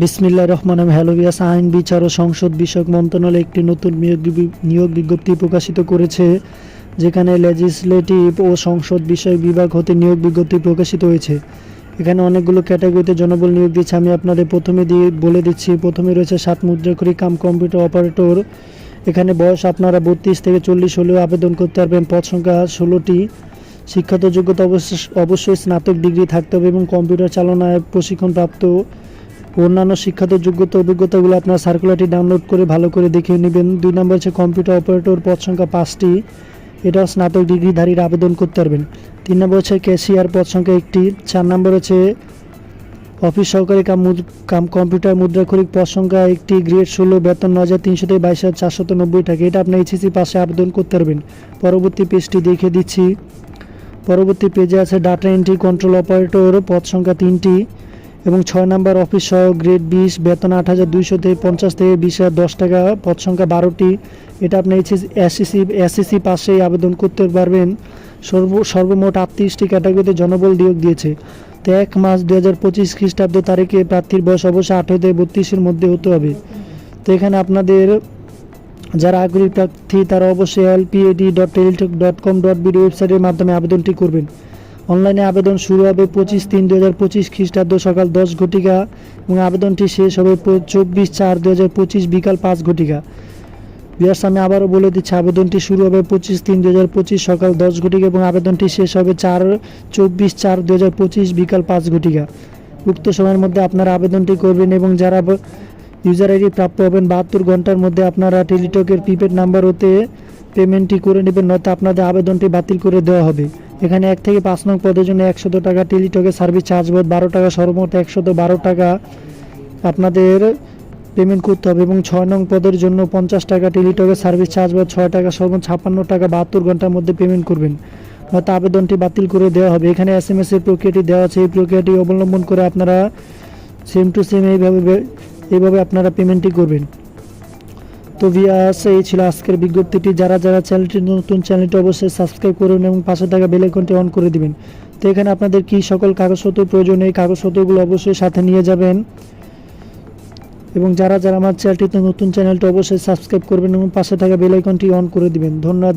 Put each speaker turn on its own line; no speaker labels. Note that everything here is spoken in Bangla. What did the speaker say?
বিসমিল্লা রহমান হ্যালো বিয়াস আইন, বিচার ও সংসদ বিষয়ক মন্ত্রণালয় একটি নতুন নিয়োগ বিজ্ঞপ্তি প্রকাশিত করেছে, যেখানে লেজিসলেটিভ ও সংসদ বিষয়ক বিভাগ হতে নিয়োগ বিজ্ঞপ্তি প্রকাশিত হয়েছে। এখানে অনেকগুলো ক্যাটাগরিতে জনবল নিয়োগ দিচ্ছে, আমি আপনাদের প্রথমে দিয়ে বলে দিচ্ছি। প্রথমে রয়েছে সাত মুদ্রাক্ষরী কাম কম্পিউটার অপারেটর। এখানে বয়স আপনারা বত্রিশ থেকে চল্লিশ হলেও আবেদন করতে পারবেন, পদ সংখ্যা ষোলোটি। শিক্ষাগত যোগ্যতা অবশ্যই স্নাতক ডিগ্রি থাকতে হবে এবং কম্পিউটার চালনায় প্রশিক্ষণপ্রাপ্ত অন্যান্য শিক্ষাগত যোগ্যতা অভিজ্ঞতাগুলো আপনার সার্কুলারটি ডাউনলোড করে ভালো করে দেখে নেবেন। দুই নম্বর হচ্ছে কম্পিউটার অপারেটর পদ সংখ্যা পাঁচটি। এটা স্নাতক ডিগ্রিধারীরা আবেদন করতে পারবেন। তিন নম্বর হচ্ছে ক্যাশিয়ার পদ সংখ্যা একটি। চার নম্বর হচ্ছে অফিস সহকারী কাম কাম কম্পিউটার মুদ্রাক্ষরিক পদ সংখ্যা একটি। গ্রেড ষোলো, বেতন ন হাজার তিনশো থেকে বাইশ হাজার চারশত নব্বই টাকা। এটা আপনি এইচএসি পাশে আবেদন করতে পারবেন। পরবর্তী পেজটি দেখে দিচ্ছি। পরবর্তী পেজে আছে ডাটা এন্ট্রি কন্ট্রোল অপারেটর পদ সংখ্যা তিনটি। এবং ছয় নম্বর অফিস সহ গ্রেড বিশ, বেতন আট হাজার দুইশো থেকে পঞ্চাশ থেকে বিশ হাজার দশ টাকা, পদ সংখ্যা বারোটি। এটা আপনি এসএসসি এসএসসি পাশেই আবেদন করতে পারবেন। সর্ব, সর্বমোট আটত্রিশটি ক্যাটাগরিতে জনবল নিয়োগ দিয়েছে। তো এক মাস দু হাজার পঁচিশ খ্রিস্টাব্দ তারিখে প্রার্থীর বয়স অবশ্যই আঠেরো থেকে বত্রিশের মধ্যে হতে হবে। তো এখানে আপনাদের যারা আগ্রহী প্রার্থী, তারা অবশ্যই LPAD dot Teletalk dot com dot BD ওয়েবসাইটের মাধ্যমে আবেদনটি করবেন। অনলাইনে আবেদন শুরু হবে পঁচিশ তিন দু হাজার পঁচিশ খ্রিস্টাব্দ সকাল দশ ঘটিকা এবং আবেদনটি শেষ হবে চব্বিশ চার দু হাজার পঁচিশ বিকাল পাঁচ ঘটিকা। বিয়ার্স আমি আবারও বলে দিচ্ছি, আবেদনটি শুরু হবে পঁচিশ তিন দু হাজার পঁচিশ সকাল দশ ঘটিকা এবং আবেদনটি শেষ হবে চার চব্বিশ চার দু হাজার পঁচিশ বিকাল পাঁচ ঘটিকা। উক্ত সময়ের মধ্যে আপনারা আবেদনটি করবেন এবং যারা ইউজার আইডি প্রাপ্য হবেন, বাহাত্তর ঘণ্টার মধ্যে আপনারা টেলিটকের প্রিপেড নাম্বার হতে পেমেন্টটি করে নেবেন, নয়তো আপনাদের আবেদনটি বাতিল করে দেওয়া হবে। এখানে এক থেকে পাঁচ নং পদের জন্য একশত টাকা টেলিটকের সার্ভিস চার্জ বোধ বারো টাকা সর্বমোট একশত বারো টাকা আপনাদের পেমেন্ট করতে হবে এবং ছয় নং পদের জন্য পঞ্চাশ টাকা টেলিটকের সার্ভিস চার্জ বা ছয় টাকা সর্বোচ্চ ছাপ্পান্ন টাকা বাহাত্তর ঘণ্টার মধ্যে পেমেন্ট করবেন। নয়তো আবেদনটি বাতিল করে দেওয়া হবে। এখানে এস এম এস এর প্রক্রিয়াটি দেওয়া আছে। এই প্রক্রিয়াটি অবলম্বন করে আপনারা সেম টু সেম এইভাবে এইভাবে আপনারা পেমেন্টটি করবেন। তো ভিয়াস এই ছিল আজকের বিজ্ঞপ্তিটি। যারা যারা চ্যানেলটি নতুন চ্যানেলটি অবশ্যই সাবস্ক্রাইব করুন এবং পাশে থাকা বেলাইকনটি অন করে দিবেন। তো এখানে আপনাদের কি সকল কাগজপত্র প্রয়োজন, এই কাগজপত্রগুলো অবশ্যই সাথে নিয়ে যাবেন। এবং যারা যারা আমার চ্যানেলটিতে নতুন চ্যানেলটি অবশ্যই সাবস্ক্রাইব করবেন এবং পাশে থাকা বেলাইকনটি অন করে দিবেন। ধন্যবাদ।